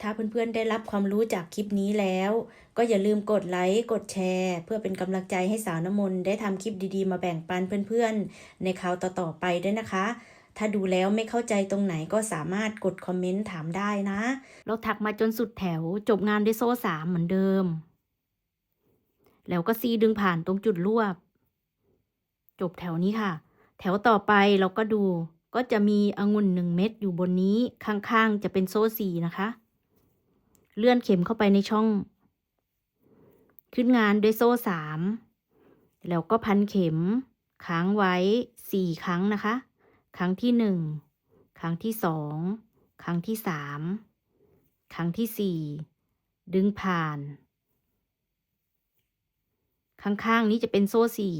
ถ้าเพื่อนๆได้รับความรู้จากคลิปนี้แล้ว ก็อย่าลืมกดไลค์ กดแชร์ เพื่อเป็นกำลังใจให้สาวน้ำมนต์ได้ทำคลิปดีๆ มาแบ่งปันเพื่อนๆ ในคราวต่อๆไปด้วยนะคะ ถ้าดูแล้วไม่เข้าใจตรงไหนก็สามารถกดคอมเมนต์ถามได้นะ เราถักมาจนสุดแถวจบงานด้วยโซ่สามเหมือนเดิม แล้วก็ซีดึงผ่านตรงจุดรวบ จบแถวนี้ค่ะ แถวต่อไปเราก็ดู ก็จะมีองุ่นหนึ่งเม็ดอยู่บนนี้ข้างๆจะเป็นโซ่สี่นะคะ เลื่อนเข็มเข้าไปในช่อง ขึ้นงานด้วยโซ่สามแล้วก็พันเข็ม ค้างไว้สี่ครั้งนะคะ ครั้งที่หนึ่งครั้งที่สองครั้งที่สามครั้งที่สี่ดึงผ่าน ข้างๆนี้จะเป็นโซ่สี่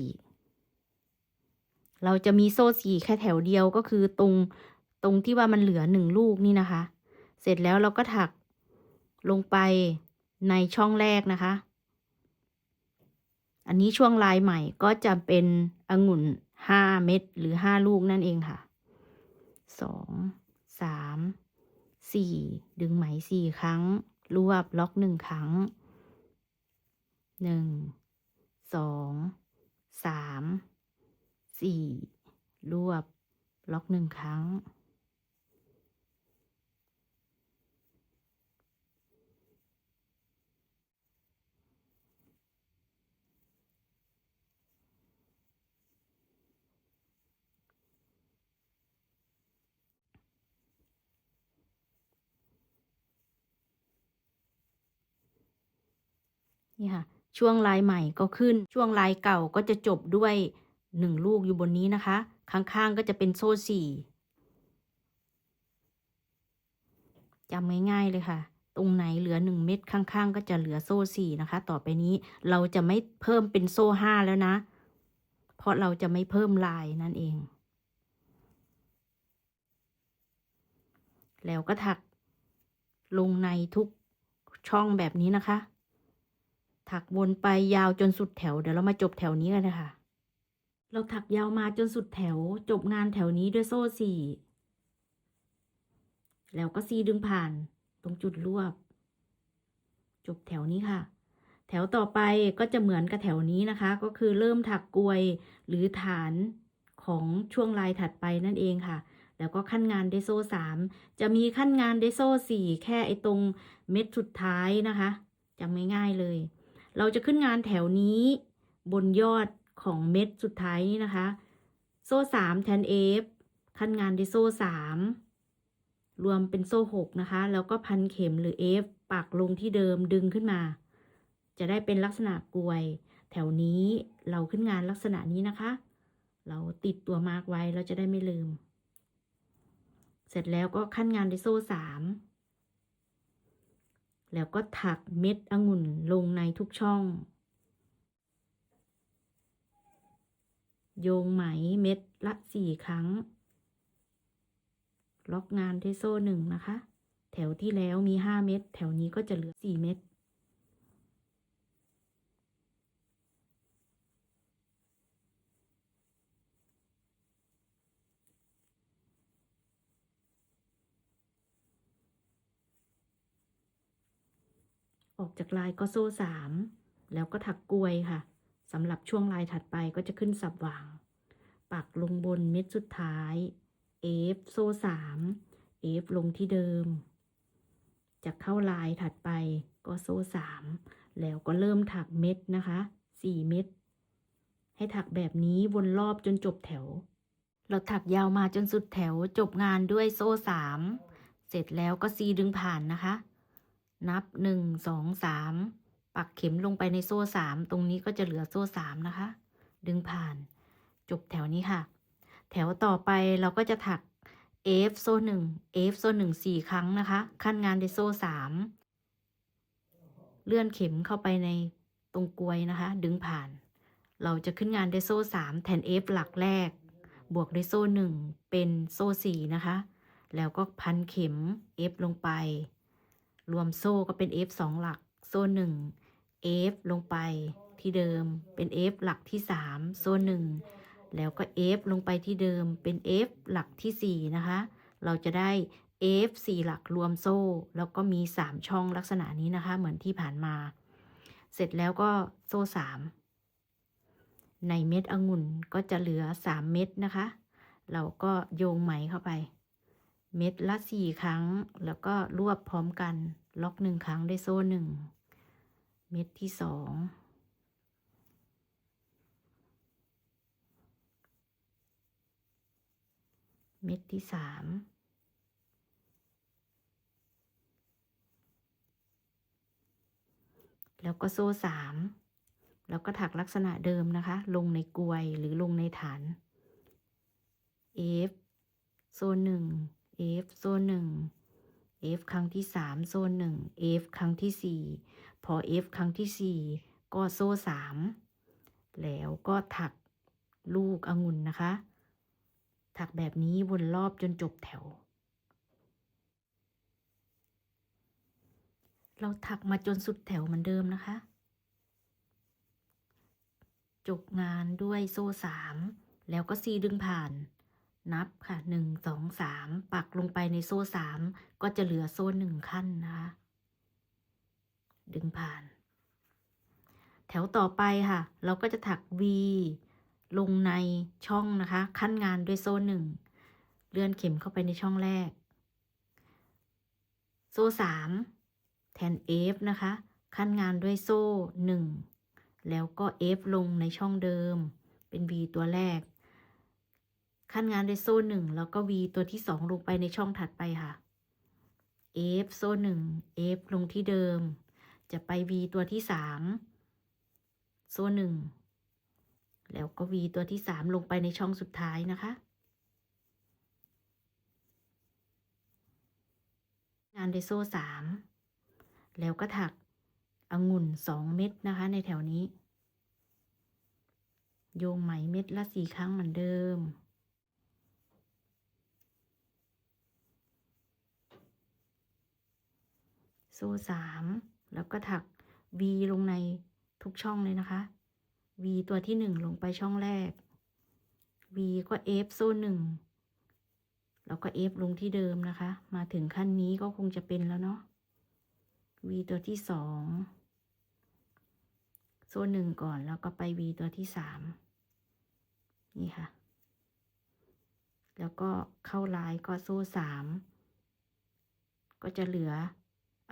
เราจะมีโซ่สี่แค่แถวเดียวก็คือตรงตรงที่ว่ามันเหลือหนึ่งลูกนี่นะคะ เสร็จแล้วเราก็ถัก ลงไปในช่องแรกนะคะ อันนี้ช่วงลายใหม่ก็จะเป็นองุ่นห้าเม็ดหรือห้าลูกนั่นเองค่ะสองสามสี่ดึงไหมสี่ครั้ง รวบล็อกหนึ่งครั้งหนึ่งสองสามสี่รวบล็อกหนึ่งครั้ง นี่ค่ะ ช่วงลายใหม่ก็ขึ้น ช่วงลายเก่าก็จะจบด้วยหนึ่งลูกอยู่บนนี้นะคะ ข้างๆก็จะเป็นโซ่สี่จำง่ายๆเลยค่ะ ตรงไหนเหลือหนึ่งเม็ดข้างๆ ก็จะเหลือโซ่สี่นะคะ ต่อไปนี้เราจะไม่เพิ่มเป็นโซ่ห้าแล้วนะ เพราะเราจะไม่เพิ่มลายนั่นเอง แล้วก็ถักลงในทุกช่องแบบนี้นะคะ ถักวนไปยาวจนสุดแถว เดี๋ยวเรามาจบแถวนี้กันนะคะ เราถักยาวมาจนสุดแถว จบงานแถวนี้ด้วยโซ่สี่แล้วก็ซีดึงผ่านตรงจุดรวบ จบแถวนี้ค่ะ แถวต่อไปก็จะเหมือนกับแถวนี้นะคะ ก็คือเริ่มถักกลวยหรือฐานของช่วงลายถัดไปนั่นเองค่ะ แล้วก็ขั้นงานด้วยโซ่สามจะมีขั้นงานด้วยโซ่สี่แค่ไอ้ตรงเม็ดสุดท้ายนะคะจำง่ายๆเลย เราจะขึ้นงานแถวนี้บนยอดของเม็ดสุดท้ายนี้นะคะ โซ่สามแทนเอฟขั้นงานด้วยโซ่สามรวมเป็นโซ่หกนะคะ แล้วก็พันเข็มหรือเอฟปักลงที่เดิมดึงขึ้นมา จะได้เป็นลักษณะกลวย แถวนี้เราขึ้นงานลักษณะนี้นะคะ เราติดตัวมาร์กไว้เราจะได้ไม่ลืม เสร็จแล้วก็ขั้นงานด้วยโซ่สาม แล้วก็ถักเม็ดองุ่นลงในทุกช่อง โยงไหมเม็ดละสี่ครั้ง ล็อกงานที่โซ่หนึ่งนะคะ แถวที่แล้วมีห้าเม็ด แถวนี้ก็จะเหลือสี่เม็ด ออกจากลายก็โซ่สามแล้วก็ถักกลวยค่ะสำหรับช่วงลายถัดไปก็จะขึ้นสับหว่าง ปักลงบนเม็ดสุดท้ายเอฟโซ่สามเอฟลงที่เดิม จะเข้าลายถัดไปก็โซ่สามแล้วก็เริ่มถักเม็ดนะคะสี่เม็ดให้ถักแบบนี้วนรอบจนจบแถว เราถักยาวมาจนสุดแถวจบงานด้วยโซ่สามเสร็จแล้วก็ซีดึงผ่านนะคะ นับหนึ่งสองสามปักเข็มลงไปในโซ่สามตรงนี้ก็จะเหลือโซ่สามนะคะ ดึงผ่านจบแถวนี้ค่ะ แถวต่อไปเราก็จะถัก F โซ่หนึ่ง F โซ่หนึ่งสี่ครั้งนะคะ ขั้นงานด้วยโซ่สามเลื่อนเข็มเข้าไปในตรงกลวยนะคะ ดึงผ่าน เราจะขึ้นงานด้วยโซ่สามแทน F หลักแรก บวกด้วยโซ่หนึ่งเป็นโซ่สี่นะคะ แล้วก็พันเข็ม F ลงไป รวมโซ่ก็เป็น F สองหลัก โซ่หนึ่ง F ลงไปที่เดิมเป็น F หลักที่สามโซ่หนึ่งแล้วก็ F ลงไปที่เดิมเป็น F หลักที่สี่นะคะ เราจะได้ F สี่หลักรวมโซ่ แล้วก็มีสามช่องลักษณะนี้นะคะ เหมือนที่ผ่านมา เสร็จแล้วก็โซ่สามในเม็ดองุ่นก็จะเหลือสามเม็ดนะคะ เราก็โยงไหมเข้าไป เม็ดละสี่ครั้ง แล้วก็รวบพร้อมกัน ล็อกหนึ่งครั้งด้วยโซ่หนึ่ง เม็ดที่สองเม็ดที่สามแล้วก็โซ่สาม แล้วก็ถักลักษณะเดิมนะคะ ลงในกลวยหรือลงในฐาน F โซ่หนึ่ง F โซ่หนึ่ง F ครั้งที่สามโซ่หนึ่ง F ครั้งที่สี่พอ F ครั้งที่สี่ก็โซ่สามแล้วก็ถักลูกองุ่นนะคะ ถักแบบนี้วนรอบจนจบแถว เราถักมาจนสุดแถวเหมือนเดิมนะคะ จบงานด้วยโซ่สามแล้วก็ซีดึงผ่าน นับค่ะหนึ่งสองสามปักลงไปในโซ่สามก็จะเหลือโซ่หนึ่งขั้นนะคะ ดึงผ่าน แถวต่อไปค่ะ เราก็จะถัก V ลงในช่องนะคะ ขั้นงานด้วยโซ่หนึ่งเลื่อนเข็มเข้าไปในช่องแรก โซ่สามแทน F นะคะ ขั้นงานด้วยโซ่หนึ่งแล้วก็ F ลงในช่องเดิม เป็น V ตัวแรก ขั้นงานด้วยโซ่หนึ่งแล้วก็ V ตัวที่สองลงไปในช่องถัดไปค่ะ F โซ่หนึ่ง F ลงที่เดิม จะไป V ตัวที่สามโซ่หนึ่งแล้วก็ V ตัวที่สามลงไปในช่องสุดท้ายนะคะ งานด้วยโซ่สามแล้วก็ถักองุ่นสองเม็ดนะคะในแถวนี้ โยงไหมเม็ดละสี่ครั้งเหมือนเดิม โซ่สามแล้วก็ถัก V ลงในทุกช่องเลยนะคะ V ตัวที่หนึ่งลงไปช่องแรก V ก็ F โซ่หนึ่งแล้วก็ F ลงที่เดิมนะคะ มาถึงขั้นนี้ก็คงจะเป็นแล้วเนาะ V ตัวที่สองโซ่หนึ่งก่อนแล้วก็ไป V ตัวที่สามนี่ค่ะ แล้วก็เข้าลายก็โซ่สามก็จะเหลือ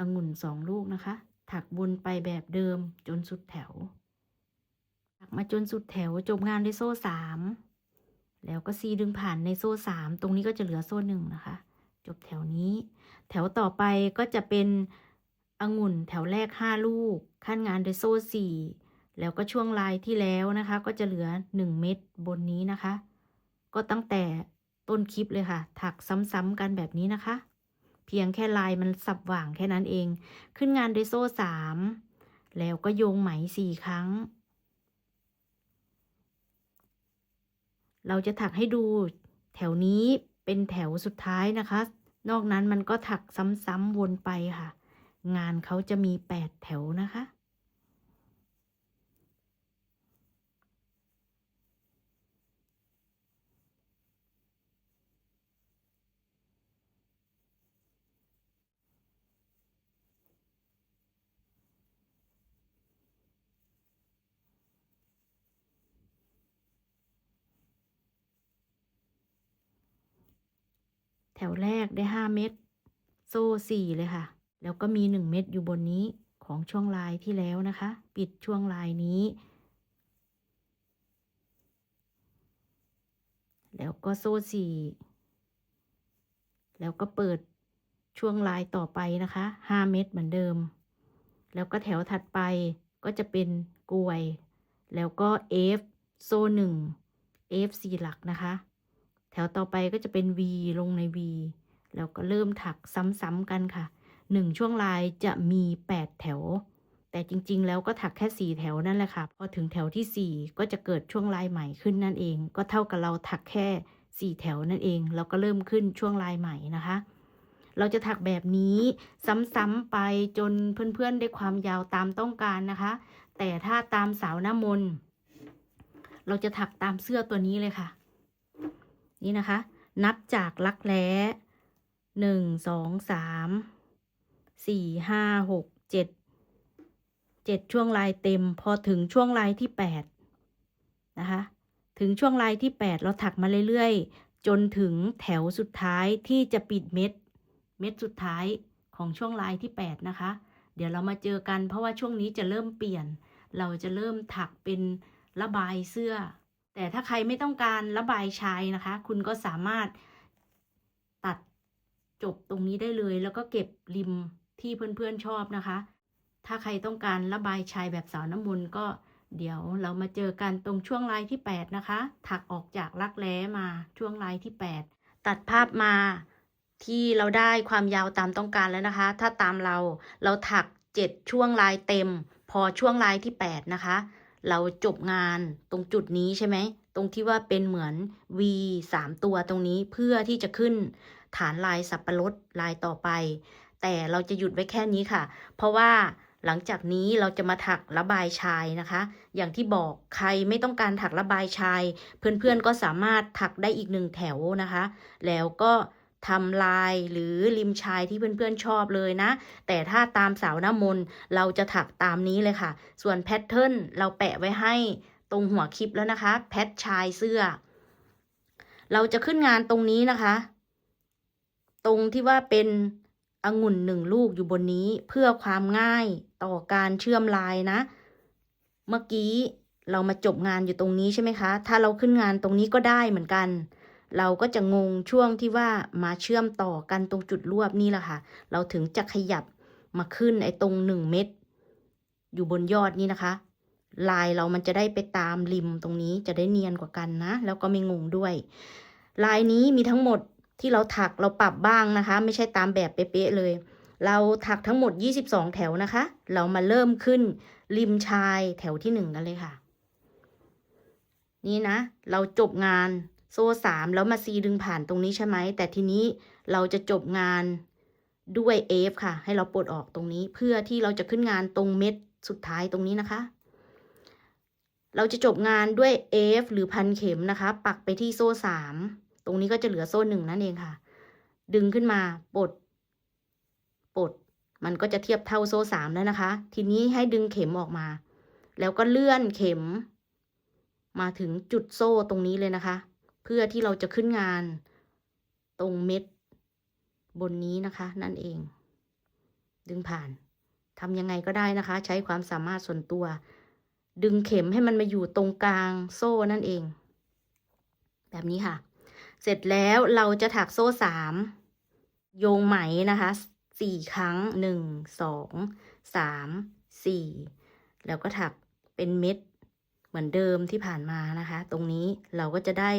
องุ่นสองลูกนะคะ ถักวนไปแบบเดิมจนสุดแถว ถักมาจนสุดแถวจบงานด้วยโซ่สามแล้วก็ซีดึงผ่านในโซ่สามตรงนี้ก็จะเหลือโซ่หนึ่งนะคะ จบแถวนี้ แถวต่อไปก็จะเป็นองุ่นแถวแรกห้าลูก ขั้นงานด้วยโซ่สี่แล้วก็ช่วงลายที่แล้วนะคะ ก็จะเหลือหนึ่งเม็ดบนนี้นะคะ ก็ตั้งแต่ต้นคลิปเลยค่ะ ถักซ้ำๆกันแบบนี้นะคะ เพียงแค่ลายมันสับหว่างแค่นั้นเอง ขึ้นงานด้วยโซ่สามแล้วก็โยงไหมสี่ครั้ง เราจะถักให้ดูแถวนี้เป็นแถวสุดท้ายนะคะ นอกนั้นมันก็ถักซ้ำๆวนไปค่ะ งานเขาจะมีแปดแถวนะคะ แถวแรกได้ห้าเม็ดโซ่สี่เลยค่ะ แล้วก็มีหนึ่งเม็ดอยู่บนนี้ของช่วงลายที่แล้วนะคะ ปิดช่วงลายนี้ แล้วก็โซ่สี่แล้วก็เปิดช่วงลายต่อไปนะคะห้าเม็ดเหมือนเดิม แล้วก็แถวถัดไปก็จะเป็นกลวย แล้วก็ F โซ่หนึ่ง F สี่หลักนะคะ วต่อไปก็จะเป็น V ลงใน V แล้วก็เริ่มถักซ้ำๆกันค่ะหนึ่งช่วงลายจะมี 8 แถว แต่จริงๆ แล้วก็ถักแค่ 4 แถวนั่นแหละค่ะ พอถึงแถวที่ 4 ก็จะเกิดช่วงลายใหม่ขึ้นนั่นเอง ก็เท่ากับเราถักแค่ 4 แถวนั่นเอง แล้วก็เริ่มขึ้นช่วงลายใหม่นะคะ เราจะถักแบบนี้ซ้ำๆไปจนเพื่อนๆ ได้ความยาวตามต้องการนะคะ แต่ถ้าตามสาวหน้ามน เราจะถักตามเสื้อตัวนี้เลยค่ะ นี่นะคะ นับจากลักแร้หนึ่งสองสามสี่ห้าหกเจ็ดเจ็ดช่วงลายเต็ม พอถึงช่วงลายที่แปดนะคะ ถึงช่วงลายที่แปดเราถักมาเรื่อยๆ จนถึงแถวสุดท้ายที่จะปิดเม็ด เม็ดสุดท้ายของช่วงลายที่แปดนะคะ เดี๋ยวเรามาเจอกันเพราะว่าช่วงนี้จะเริ่มเปลี่ยน เราจะเริ่มถักเป็นระบายเสื้อ แต่ถ้าใครไม่ต้องการระบายชายนะคะ คุณก็สามารถตัดจบตรงนี้ได้เลย แล้วก็เก็บริมที่เพื่อนๆชอบนะคะ ถ้าใครต้องการระบายชายแบบสาวน้ำมนต์ก็เดี๋ยวเรามาเจอกันตรงช่วงลายที่ 8 นะคะ ถักออกจากรักแร้มาช่วงลายที่ 8 ตัดภาพมาที่เราได้ความยาวตามต้องการแล้วนะคะ ถ้าตามเราเราถัก 7 ช่วงลายเต็ม พอช่วงลายที่ 8 นะคะ เราจบงานตรงจุดนี้ใช่ไหม ตรงที่ว่าเป็นเหมือน V 3 ตัวตรงนี้เพื่อที่จะขึ้นฐานลายสับปะรดลายต่อไป แต่เราจะหยุดไว้แค่นี้ค่ะ เพราะว่าหลังจากนี้เราจะมาถักระบายชายนะคะ อย่างที่บอกใครไม่ต้องการถักระบายชาย เพื่อนๆก็สามารถถักได้อีกหนึ่งแถวนะคะ แล้วก็ ทำลายหรือริมชายที่เพื่อนๆชอบเลยนะ แต่ถ้าตามสาวน้ำมนต์เราจะถักตามนี้เลยค่ะ ส่วนแพทเทิร์นเราแปะไว้ให้ตรงหัวคลิปแล้วนะคะ แพทชายเสื้อ เราจะขึ้นงานตรงนี้นะคะ ตรงที่ว่าเป็นองุ่นหนึ่งลูกอยู่บนนี้เพื่อความง่ายต่อการเชื่อมลายนะ เมื่อกี้เรามาจบงานอยู่ตรงนี้ใช่ไหมคะ ถ้าเราขึ้นงานตรงนี้ก็ได้เหมือนกัน เราก็จะงงช่วงที่ว่ามาเชื่อมต่อกันตรงจุดรวบนี่แหละค่ะ เราถึงจะขยับมาขึ้นไอ้ตรงหนึ่งเม็ดอยู่บนยอดนี้นะคะ ลายเรามันจะได้ไปตามริมตรงนี้จะได้เนียนกว่ากันนะ แล้วก็ไม่งงด้วย ลายนี้มีทั้งหมดที่เราถักเราปรับบ้างนะคะ ไม่ใช่ตามแบบเป๊ะเลย เราถักทั้งหมด 22 แถวนะคะ เรามาเริ่มขึ้นริมชายแถวที่หนึ่งกันเลยค่ะ นี่นะ เราจบงาน โซ่สามแล้วมาซีดึงผ่านตรงนี้ใช่ไหม แต่ทีนี้เราจะจบงานด้วยเอฟค่ะ ให้เราปลดออกตรงนี้ เพื่อที่เราจะขึ้นงานตรงเม็ดสุดท้ายตรงนี้นะคะ เราจะจบงานด้วย F หรือพันเข็มนะคะ ปักไปที่โซ่สามตรงนี้ก็จะเหลือโซ่หนึ่งนั่นเองค่ะ ดึงขึ้นมาปลดปลดมันก็จะเทียบเท่าโซ่สามแล้วนะคะ ทีนี้ให้ดึงเข็มออกมา แล้วก็เลื่อนเข็ม มาถึงจุดโซ่ตรงนี้เลยนะคะ พื่อที่เราจะขึ้นงานตรงเม็ดบนนี้นะคะ นั่นเอง ดึงผ่านทำยังไงก็ได้นะคะ ใช้ความสามารถส่วนตัว ดึงเข็มให้มันมาอยู่ตรงกลางโซ่นั่นเอง แบบนี้ค่ะ เสร็จแล้วเราจะถักโซ่สามโยงไหมนะคะสี่ครั้งหนึ่งสองสามสี่แล้วก็ถักเป็นเม็ดเหมือนเดิมที่ผ่านมานะคะ ตรงนี้เราก็จะได้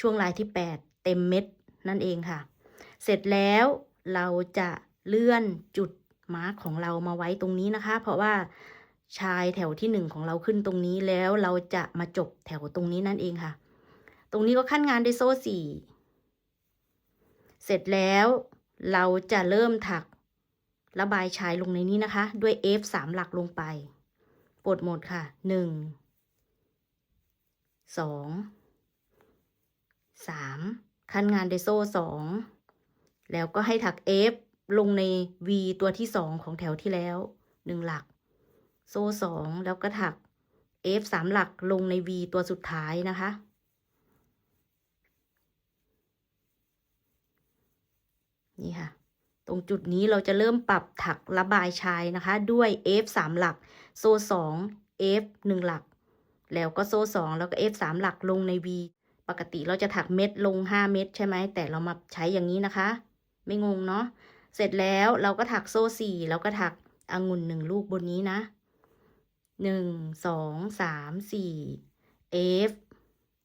ช่วงลายที่แปดเต็มเม็ดนั่นเองค่ะ เสร็จแล้วเราจะเลื่อนจุดมาร์กของเรามาไว้ตรงนี้นะคะ เพราะว่าชายแถวที่หนึ่งของเราขึ้นตรงนี้แล้วเราจะมาจบแถวตรงนี้นั่นเองค่ะ ตรงนี้ก็ขั้นงานด้วยโซ่สี่เสร็จแล้วเราจะเริ่มถักระบายชายลงในนี้นะคะ ด้วย F สามหลักลงไป ปลดหมดค่ะหนึ่ งสองสามขั้นงานด้วยโซ่สองแล้วก็ให้ถัก F ลงใน V ตัวที่สองของแถวที่แล้วหนึ่งหลัก โซ่สองแล้วก็ถัก F สามหลักลงใน V ตัวสุดท้ายนะคะ นี่ค่ะ ตรงจุดนี้เราจะเริ่มปรับถักระบายชายนะคะ ด้วย F สามหลัก โซ่สอง F หนึ่งหลัก แล้วก็โซ่สองแล้วก็ F สามหลักลงใน V ปกติเราจะถักเม็ดลง 5 เม็ดใช่ไหม แต่เรามาใช้อย่างนี้นะคะ ไม่งงเนาะ เสร็จแล้วเราก็ถักโซ่สี่แล้วก็ถักองุ่นหนึ่งลูกบนนี้นะหนึ่งสองสามสี่ F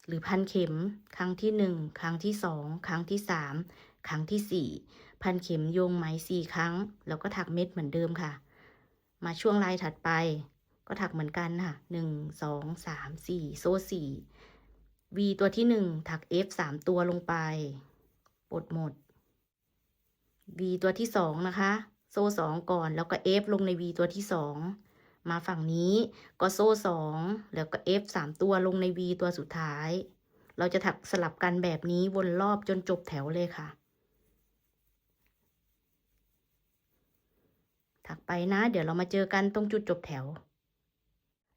หรือพันเข็ม ครั้งที่หนึ่งครั้งที่สองครั้งที่สามครั้งที่สี่พันเข็มโยงไหมสี่ครั้ง แล้วก็ถักเม็ดเหมือนเดิมค่ะ มาช่วงลายถัดไป ก็ถักเหมือนกันค่ะหนึ่งสองสามสี่โซ่สี่ V ตัวที่หนึ่งถัก F สามตัวลงไปปลดหมด V ตัวที่สองนะคะ โซ่สองก่อนแล้วก็ F ลงใน V ตัวที่สองมาฝั่งนี้ก็โซ่สองแล้วก็ F สามตัวลงใน V ตัวสุดท้าย เราจะถักสลับกันแบบนี้วนรอบจนจบแถวเลยค่ะ ถักไปนะ เดี๋ยวเรามาเจอกันตรงจุดจบแถว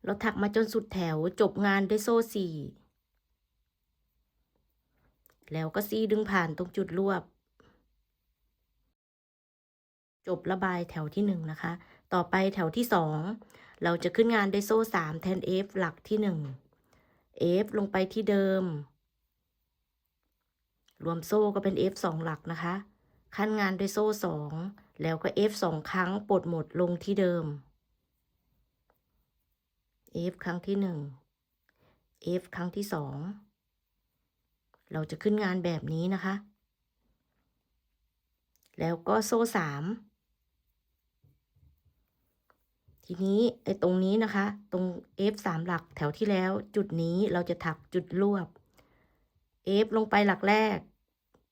เราถักมาจนสุดแถวจบงานด้วยโซ่สี่ แล้วก็ซีดึงผ่านตรงจุดรวบ จบระบายแถวที่หนึ่งนะคะ ต่อไปแถวที่สองเราจะขึ้นงานด้วยโซ่สามแทน F หลักที่หนึ่ง F ลงไปที่เดิม รวมโซ่ก็เป็น F สองหลักนะคะ ขั้นงานด้วยโซ่สองแล้วก็ F สองครั้งปลดหมดลงที่เดิม F ครั้งที่หนึ่ง F ครั้งที่สอง เราจะขึ้นงานแบบนี้นะคะ แล้วก็โซ่สามทีนี้ไอ้ตรงนี้นะคะ ตรง F สามหลักแถวที่แล้ว จุดนี้เราจะถักจุดรวบ F ลงไปหลักแรก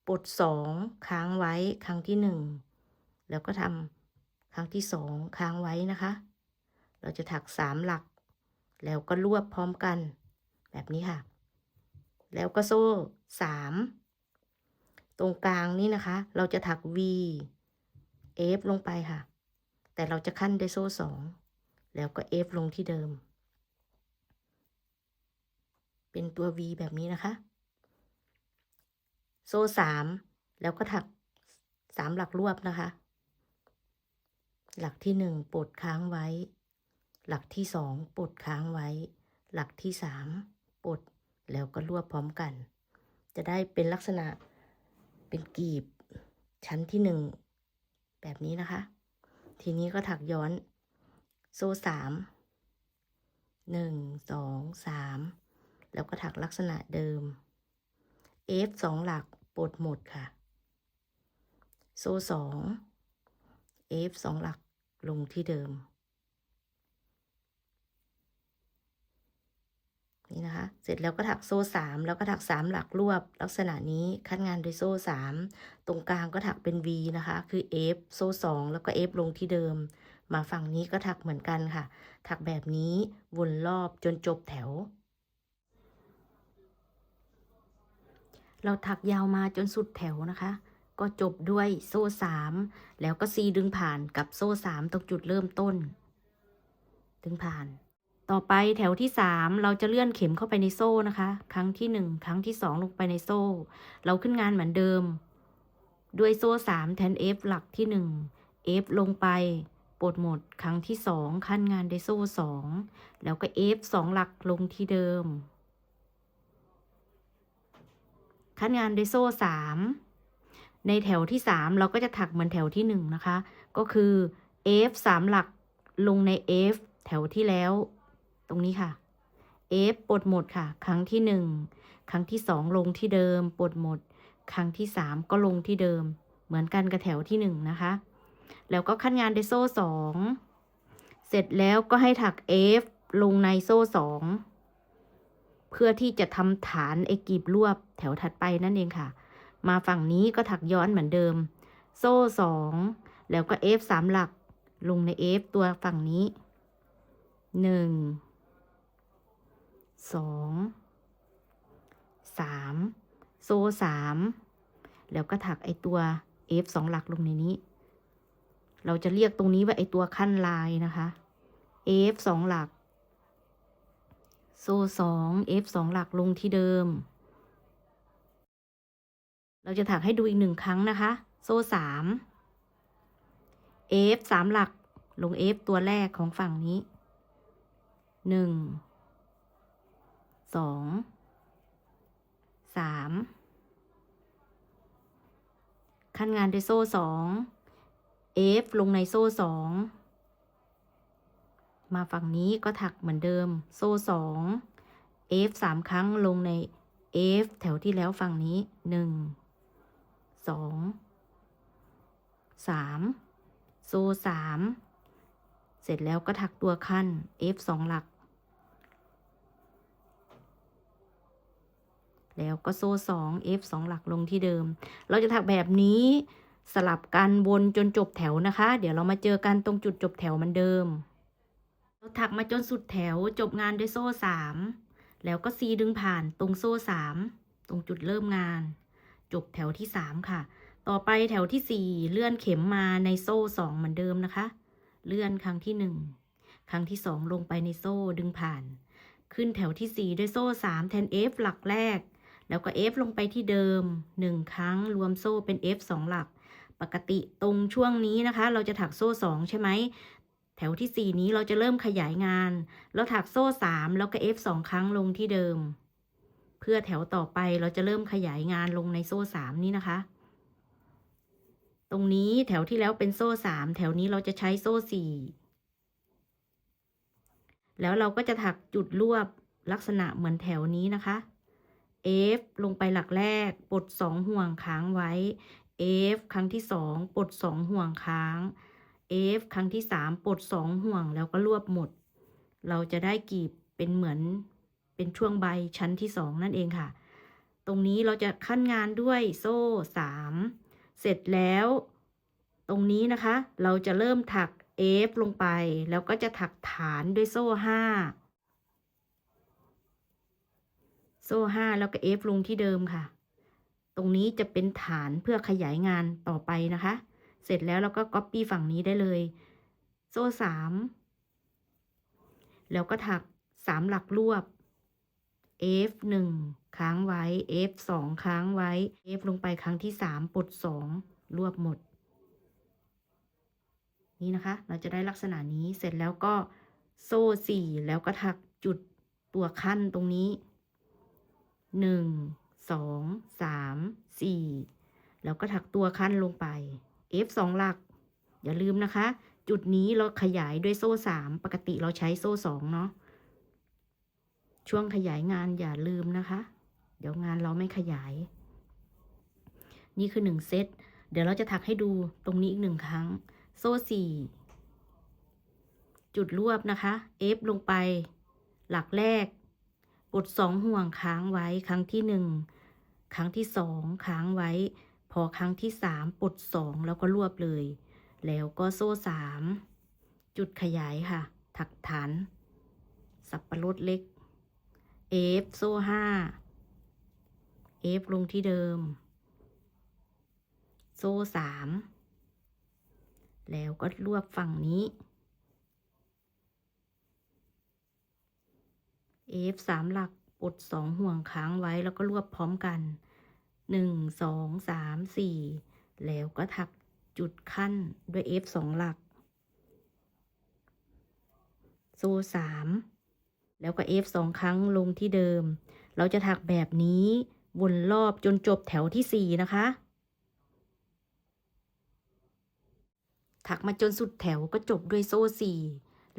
ปลดสองค้างไว้ครั้งที่หนึ่งแล้วก็ทำครั้งที่สองค้างไว้นะคะ เราจะถักสามหลัก แล้วก็รวบพร้อมกัน แบบนี้ค่ะ แล้วก็โซ่สามตรงกลางนี่นะคะ เราจะถัก V F ลงไปค่ะ แต่เราจะขั้นด้วยโซ่สองแล้วก็ F ลงที่เดิม เป็นตัว V แบบนี้นะคะ โซ่สามแล้วก็ถักสามหลักรวบนะคะ หลักที่หนึ่งปลดค้างไว้ หลักที่สองปลดค้างไว้ หลักที่สามปลด แล้วก็รวบพร้อมกัน จะได้เป็นลักษณะเป็นกีบชั้นที่หนึ่งแบบนี้นะคะ ทีนี้ก็ถักย้อนโซ่สามหนึ่งสองสามแล้วก็ถักลักษณะเดิม F สองหลักปลดหมดค่ะ โซ่สอง F สองหลักลงที่เดิม นี่นะคะ เสร็จแล้วก็ถักโซ่สามแล้วก็ถักสามหลักรวบ ลักษณะนี้คัดงานโดยโซ่สามตรงกลางก็ถักเป็น V นะคะ คือ F โซ่สองแล้วก็ F ลงที่เดิม มาฝั่งนี้ก็ถักเหมือนกันค่ะ ถักแบบนี้วนรอบจนจบแถว เราถักยาวมาจนสุดแถวนะคะ ก็จบด้วยโซ่สามแล้วก็ซีดึงผ่านกับโซ่สามตรงจุดเริ่มต้น ดึงผ่าน ต่อไปแถวที่สามเราจะเลื่อนเข็มเข้าไปในโซ่นะคะ ครั้งที่หนึ่งครั้งที่สองลงไปในโซ่ เราขึ้นงานเหมือนเดิม ด้วยโซ่สามแทน F หลักที่หนึ่ง F ลงไป ปลดหมด ครั้งที่สองขั้นงานด้วยโซ่สองแล้วก็ F สองหลักลงที่เดิม ขั้นงานด้วยโซ่สามในแถวที่สามเราก็จะถักเหมือนแถวที่หนึ่งนะคะ ก็คือ F สามหลักลงใน F แถวที่แล้ว ตรงนี้ค่ะ F ปลดหมดค่ะ ครั้งที่หนึ่งครั้งที่สองลงที่เดิม ปลดหมด ครั้งที่สามก็ลงที่เดิม เหมือนกันกับแถวที่หนึ่งนะคะ แล้วก็ขั้นงานด้วยโซ่สองเสร็จแล้วก็ให้ถัก F ลงในโซ่สองเพื่อที่จะทำฐานไอ้กีบรวบแถวถัดไปนั่นเองค่ะ มาฝั่งนี้ก็ถักย้อนเหมือนเดิม โซ่สองแล้วก็ F สามหลัก ลงใน F ตัวฝั่งนี้หนึ่ง สองสามโซ่สามแล้วก็ถักไอตัว F สองหลักลงในนี้ เราจะเรียกตรงนี้ว่าไอตัวขั้นลายนะคะ F สองหลัก โซ่สอง F สองหลักลงที่เดิม เราจะถักให้ดูอีกหนึ่งครั้งนะคะ โซ่สาม F สามหลักลง F ตัวแรกของฝั่งนี้หนึ่ง สองสามขั้นงานด้วยโซ่สอง F ลงในโซ่สองมาฝั่งนี้ก็ถักเหมือนเดิม โซ่สอง F สามครั้งลงใน F แถวที่แล้วฝั่งนี้หนึ่งสองสามโซ่สามเสร็จแล้วก็ถักตัวขั้น F สองหลัก แล้วก็โซ่สอง F สองหลักลงที่เดิม เราจะถักแบบนี้สลับกันวนจนจบแถวนะคะ เดี๋ยวเรามาเจอกันตรงจุดจบแถวเหมือนเดิม เราถักมาจนสุดแถวจบงานด้วยโซ่สามแล้วก็ซีดึงผ่านตรงโซ่สามตรงจุดเริ่มงาน จบแถวที่สามค่ะ ต่อไปแถวที่สี่เลื่อนเข็มมาในโซ่สองเหมือนเดิมนะคะ เลื่อนครั้งที่หนึ่งครั้งที่สองลงไปในโซ่ดึงผ่าน ขึ้นแถวที่สี่ด้วยโซ่สามแทน F หลักแรก แล้วก็ F ลงไปที่เดิมหนึ่งครั้งรวมโซ่เป็น F สองหลัก ปกติตรงช่วงนี้นะคะ เราจะถักโซ่สองใช่ไหม แถวที่สี่นี้เราจะเริ่มขยายงานแล้วถักโซ่สามแล้วก็ F สองครั้งลงที่เดิม เพื่อแถวต่อไปเราจะเริ่มขยายงานลงในโซ่สามนี้นะคะ ตรงนี้แถวที่แล้วเป็นโซ่สามแถวนี้เราจะใช้โซ่สี่แล้วเราก็จะถักจุดรวบลักษณะเหมือนแถวนี้นะคะ F ลงไปหลักแรกปลด2 ห่วงค้างไว้ F ครั้งที่ 2ปลด2 ห่วงค้าง F ครั้งที่ 3ปลด2 ห่วงแล้วก็รวบหมด เราจะได้กีบเป็นเหมือนเป็นช่วงใบชั้นที่ 2 นั่นเองค่ะ ตรงนี้เราจะขั้นงานด้วยโซ่ 3 เสร็จแล้ว ตรงนี้นะคะ เราจะเริ่มถัก F ลงไป แล้วก็จะถักฐานด้วยโซ่ 5 โซ่ห้าแล้วก็ F ลงที่เดิมค่ะ ตรงนี้จะเป็นฐานเพื่อขยายงานต่อไปนะคะ เสร็จแล้วเราก็ Copy ฝั่งนี้ได้เลย โซ่สามแล้วก็ถักสามหลักรวบ F หนึ่งค้างไว้ F สองค้างไว้ F ลงไปครั้งที่สามปลดสองรวบหมด นี่นะคะ เราจะได้ลักษณะนี้เสร็จแล้วก็โซ่สี่แล้วก็ถักจุดตัวขั้นตรงนี้ หนึ่งสองสามสี่แล้วก็ถักตัวขั้นลงไป F สองหลัก อย่าลืมนะคะ จุดนี้เราขยายด้วยโซ่สามปกติเราใช้โซ่สองเนาะช่วงขยายงานอย่าลืมนะคะ เดี๋ยวงานเราไม่ขยาย นี่คือหนึ่งเซต เดี๋ยวเราจะถักให้ดูตรงนี้อีกหนึ่งครั้ง โซ่สี่จุดรวบนะคะ F ลงไป หลักแรก กดสองห่วงค้างไว้ครั้งที่หนึ่งครั้งที่สองค้างไว้ พอครั้งที่สามปลดสองแล้วก็รวบเลย แล้วก็โซ่สามจุดขยายค่ะ ถักฐาน สับปะรดเล็ก F โซ่ห้า F ลงที่เดิม โซ่สามแล้วก็รวบฝั่งนี้ F สามหลักปลดสองห่วงค้างไว้แล้วก็รวบพร้อมกันหนึ่งสองสามสี่แล้วก็ถักจุดขั้นด้วย F สองหลัก โซ่สามแล้วก็ F สองครั้งลงที่เดิม เราจะถักแบบนี้วนรอบจนจบแถวที่สี่นะคะ ถักมาจนสุดแถวก็จบด้วยโซ่สี่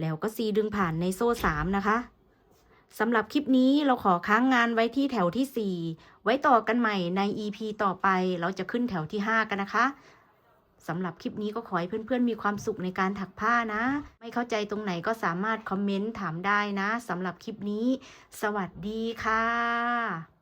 แล้วก็ซีดึงผ่านในโซ่สามนะคะ สำหรับคลิปนี้เราขอค้างงานไว้ที่แถวที่สี่ไว้ต่อกันใหม่ใน EP ต่อไปเราจะขึ้นแถวที่ห้ากันนะคะสำหรับคลิปนี้ก็ขอให้เพื่อนๆ มีความสุขในการถักผ้านะ ไม่เข้าใจตรงไหนก็สามารถคอมเมนต์ถามได้นะสำหรับคลิปนี้ สวัสดีค่ะ